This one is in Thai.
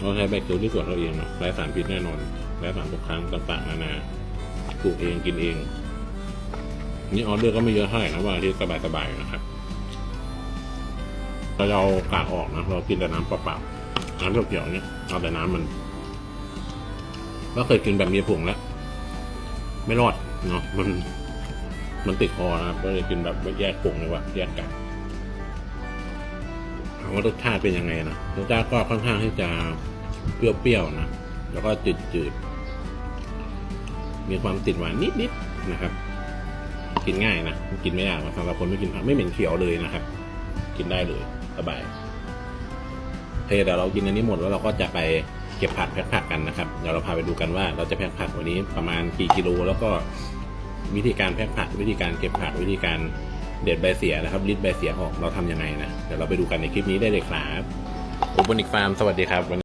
เราใช้ใบเขียวที่สวนเราเองเนาะไร้สารพิษแน่นอนไร้สารตกค้างต่างๆนานาปลูกเองกินเอง นี่ออเดอร์ก็ไม่เยอะเท่าไหร่นะวันอาทิตย์สบายๆนะครับเราเอากากออกนะเรากินแต่น้ำเปล่าๆน้ำเขียวๆเนี่ยเอาแต่น้ำมันก็เคยกินแบบมีผงแล้ว ไม่รอดเนาะมันมันติดคอนะครับก็เลยกินแบบแยกผงเลยว่าแยกกาก ว่ารสชาติเป็นยังไงนะรสชาติก็ค่อนข้างที่จะเปรี้ยวๆนะ แล้วก็จืดๆ มีความติดหวานนิดๆนะครับ กินง่ายนะ กินไม่ยากสำหรับคนไม่กินผักไม่เหม็นเขียวเลยนะครับ กินได้เลยสบายเคเดี๋ยวเรากินอันนี้หมดแล้วเราก็จะไปเก็บผักแพ็คผักกันนะครับ เดี๋ยวเราพาไปดูกันว่าเราจะแพ็คผักวันนี้ประมาณกี่กิโล แล้วก็วิธีการแพ็คผักวิธีการเก็บผักวิธีการ เด็ดใบเสียนะครับริดใบเสียออกเราทำยังไงนะ เดี๋ยวเราไปดูกันในคลิปนี้ได้เลยครับโอเปนิกฟาร์มสวัสดีครับ